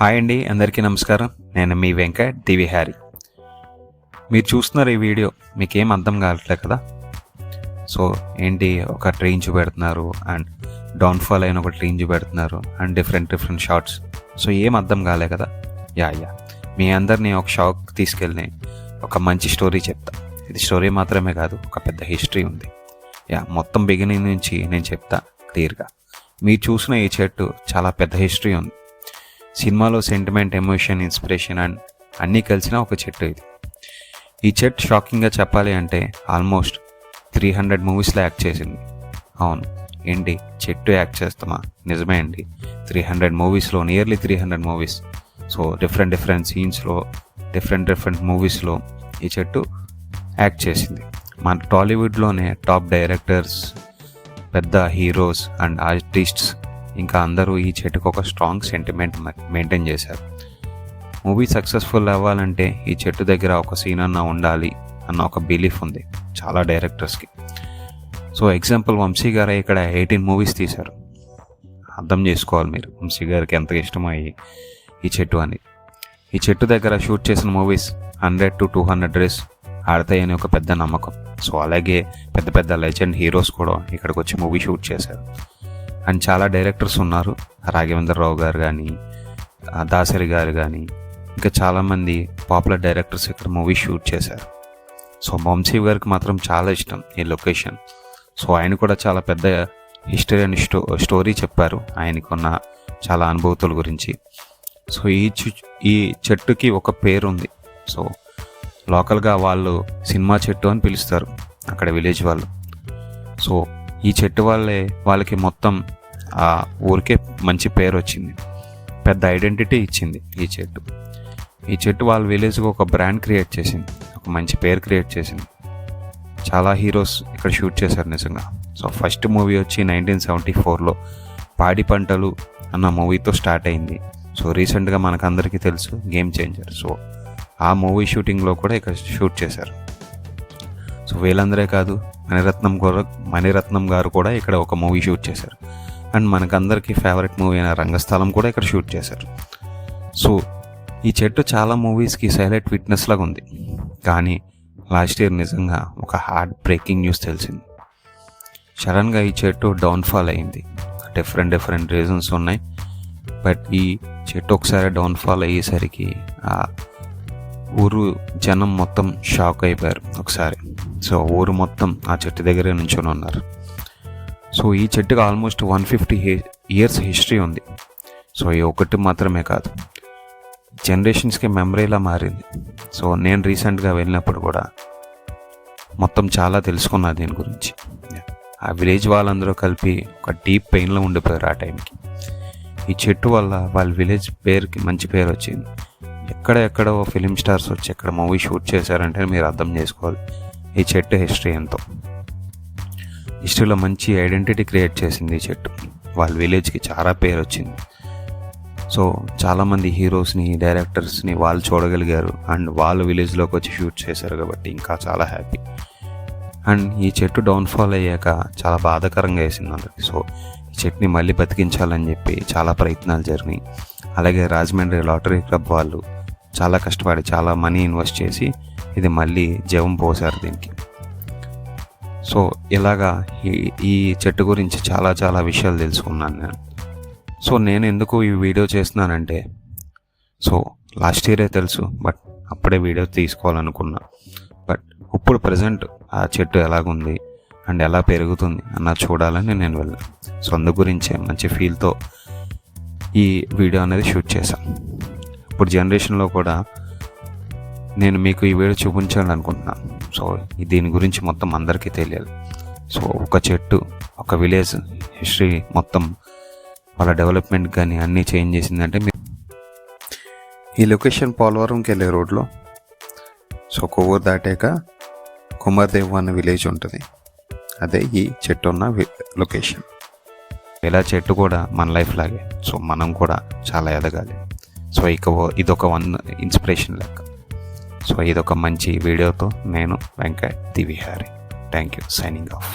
Hi అండి అందరికీ నమస్కారం. నేను మీ వెంకట్ దివి హ్యారీ. మీరు చూస్తున్నారు ఈ వీడియో మీకు అర్థం కావట్లేదు కదా? సో ఏంటి ఒక ట్రైన్ చూపెడుతున్నారు అండ్ డౌన్ఫాల్ అయిన ఒక train చూపెడుతున్నారు and different different shorts so ఏం అర్థం కాలే కదా? Yeah yeah. మీ అందరినీ ఒక షాక్ తీసుకెళ్ళి ఒక మంచి స్టోరీ చెప్తా. ఇది స్టోరీ మాత్రమే కాదు ఒక పెద్ద హిస్టరీ ఉంది. యా మొత్తం బిగినింగ్ నుంచి నేను చెప్తా క్లియర్గా. మీరు చూసిన ఈ చెట్టు చాలా పెద్ద హిస్టరీ ఉంది. సినిమాలో సెంటిమెంట్ ఎమోషన్ ఇన్స్పిరేషన్ అండ్ అన్నీ కలిసిన ఒక చెట్టు ఇది. ఈ చెట్టు షాకింగ్గా చెప్పాలి అంటే ఆల్మోస్ట్ త్రీ హండ్రెడ్ మూవీస్లో యాక్ట్ చేసింది. అవును. ఏంటి? చెట్టు యాక్ట్ చేస్తామా? నిజమే అండి. త్రీ హండ్రెడ్ మూవీస్లో nearly three hundred movies so different different సీన్స్లో different different మూవీస్లో ఈ చెట్టు యాక్ట్ చేసింది. మన టాలీవుడ్లోనే టాప్ డైరెక్టర్స్ పెద్ద హీరోస్ అండ్ ఆర్టిస్ట్స్ ఇంకా అందరూ ఈ చెట్టుకు ఒక స్ట్రాంగ్ సెంటిమెంట్ మెయింటైన్ చేశారు. మూవీ సక్సెస్ఫుల్ అవ్వాలంటే ఈ చెట్టు దగ్గర ఒక సీన్ అన్న ఉండాలి అన్న ఒక బిలీఫ్ ఉంది చాలా డైరెక్టర్స్కి సో ఎగ్జాంపుల్ వంశీ గారు ఇక్కడ ఎయిటీన్ మూవీస్ తీశారు. అర్థం చేసుకోవాలి మీరు వంశీ గారికి ఎంత ఇష్టమయ్యి ఈ చెట్టు అని. ఈ చెట్టు దగ్గర షూట్ చేసిన movies hundred to two hundred days ఆడతాయని ఒక పెద్ద నమ్మకం. సో అలాగే పెద్ద పెద్ద లెజెండ్ హీరోస్ కూడా ఇక్కడికి వచ్చి మూవీ షూట్ చేశారు. అండ్ చాలా డైరెక్టర్స్ ఉన్నారు. రాఘవేంద్ర రావు గారు కానీ దాసరి గారు కానీ ఇంకా చాలామంది పాపులర్ డైరెక్టర్స్ ఇక్కడ మూవీ షూట్ చేశారు. సో వంశీ గారికి మాత్రం చాలా ఇష్టం ఈ లొకేషన్. సో ఆయన కూడా చాలా పెద్ద హిస్టరీ అండ్ స్టో స్టోరీ చెప్పారు. ఆయనకున్న చాలా అనుభూతుల గురించి. సో ఈ ఈ చెట్టుకి ఒక పేరు ఉంది సో లోకల్గా వాళ్ళు సినిమా చెట్టు అని పిలుస్తారు. అక్కడ విలేజ్ వాళ్ళు. సో ఈ చెట్టు వాళ్ళే వాళ్ళకి మొత్తం ఆ ఊరికే మంచి పేరు వచ్చింది. పెద్ద ఐడెంటిటీ ఇచ్చింది ఈ చెట్టు. ఈ చెట్టు వాళ్ళ విలేజ్కి ఒక బ్రాండ్ క్రియేట్ చేసింది. ఒక మంచి పేరు క్రియేట్ చేసింది. చాలా హీరోస్ ఇక్కడ షూట్ చేశారు నిజంగా. సో ఫస్ట్ మూవీ వచ్చి నైన్టీన్ సెవెంటీ ఫోర్లో పాడి పంటలు అన్న మూవీతో స్టార్ట్ అయింది. సో రీసెంట్గా మనకందరికీ తెలుసు గేమ్ చేంజర్. సో ఆ మూవీ షూటింగ్లో కూడా ఇక్కడ షూట్ చేశారు. సో వీళ్ళందరే కాదు మణిరత్నం కూడా మణిరత్నం గారు కూడా ఇక్కడ ఒక మూవీ షూట్ చేశారు. అండ్ మనకందరికీ ఫేవరెట్ మూవీ అయిన రంగస్థలం కూడా ఇక్కడ షూట్ చేశారు. సో ఈ చెట్టు చాలా మూవీస్కి సైలెంట్ విట్నెస్ లాగా ఉంది. కానీ లాస్ట్ ఇయర్ నిజంగా ఒక హార్ట్ బ్రేకింగ్ న్యూస్ తెలిసింది. సడన్గా ఈ చెట్టు డౌన్ఫాల్ అయింది. డిఫరెంట్ డిఫరెంట్ రీజన్స్ ఉన్నాయి. బట్ ఈ చెట్టు ఒకసారి డౌన్ఫాల్ అయ్యేసరికి ఆ ఊరు జనం మొత్తం షాక్ అయిపోయారు ఒకసారి. సో ఊరు మొత్తం ఆ చెట్టు దగ్గరే నుంచొని ఉన్నారు. సో ఈ చెట్టుకు almost one fifty years history ఉంది. సో ఈ ఒకటి మాత్రమే కాదు. జనరేషన్స్కి మెమరీలా మారింది. సో నేను రీసెంట్గా వెళ్ళినప్పుడు కూడా మొత్తం చాలా తెలుసుకున్నా దీని గురించి. ఆ విలేజ్ వాళ్ళందరూ కలిపి ఒక డీప్ పెయిన్లో ఉండిపోయారు ఆ టైంకి ఈ చెట్టు వల్ల వాళ్ళ విలేజ్ పేరుకి మంచి పేరు వచ్చింది. ఎక్కడ ఎక్కడో ఫిలిం స్టార్స్ వచ్చి ఎక్కడ మూవీ షూట్ చేశారంటే మీరు అర్థం చేసుకోవాలి. ఈ చెట్టు హిస్టరీ ఎంతో. హిస్టరీలో మంచి ఐడెంటిటీ క్రియేట్ చేసింది ఈ చెట్టు. వాళ్ళ విలేజ్కి చాలా పేరు వచ్చింది సో చాలామంది హీరోస్ని డైరెక్టర్స్ని వాళ్ళు చూడగలిగారు. అండ్ వాళ్ళు విలేజ్లోకి వచ్చి షూట్ చేశారు కాబట్టి ఇంకా చాలా హ్యాపీ. అండ్ ఈ చెట్టు డౌన్ఫాల్ అయ్యాక చాలా బాధాకరంగా వేసింది అందరికి. సో ఈ చెట్టుని మళ్ళీ బతికించాలని చెప్పి చాలా ప్రయత్నాలు జరిగినాయి. అలాగే రాజమండ్రి లాటరీ క్లబ్ వాళ్ళు చాలా కష్టపడి చాలా మనీ ఇన్వెస్ట్ చేసి ఇది మళ్ళీ జవం పోసారు దీనికి. సో ఇలాగా ఈ ఈ చెట్టు గురించి చాలా చాలా విషయాలు తెలుసుకున్నాను నేను. సో నేను ఎందుకు ఈ వీడియో చేస్తున్నానంటే సో లాస్ట్ ఇయరే తెలుసు బట్ అప్పుడే వీడియో తీసుకోవాలనుకున్నా. బట్ ఇప్పుడు ప్రజెంట్ ఆ చెట్టు ఎలాగుంది అండ్ ఎలా పెరుగుతుంది అన్న చూడాలని నేను వెళ్ళాను. సో అందు గురించే మంచి ఫీల్తో ఈ వీడియో అనేది షూట్ చేశాను. ఇప్పుడు జనరేషన్లో కూడా నేను మీకు ఈ వీడియో చూపించాలనుకుంటున్నాను. సో దీని గురించి మొత్తం అందరికీ తెలియాలి. సో ఒక చెట్టు ఒక విలేజ్ హిస్టరీ మొత్తం వాళ్ళ డెవలప్మెంట్ కానీ అన్నీ చేంజ్ చేసిందంటే మీరు ఈ లొకేషన్ పోలవరంకి వెళ్ళే రోడ్లో సో కొవ్వూరు దాటాక కుమార్దేవ్ అన్న విలేజ్ ఉంటుంది. అదే ఈ చెట్టు ఉన్న లొకేషన్. ఇలా చెట్టు కూడా మన లైఫ్ లాగే. సో మనం కూడా చాలా ఎదగాలి. సో ఇక ఇదొక వన్ ఇన్స్పిరేషన్ లెక్క. సో ఇదొక మంచి వీడియోతో నేను Venkat Divihari thank you signing off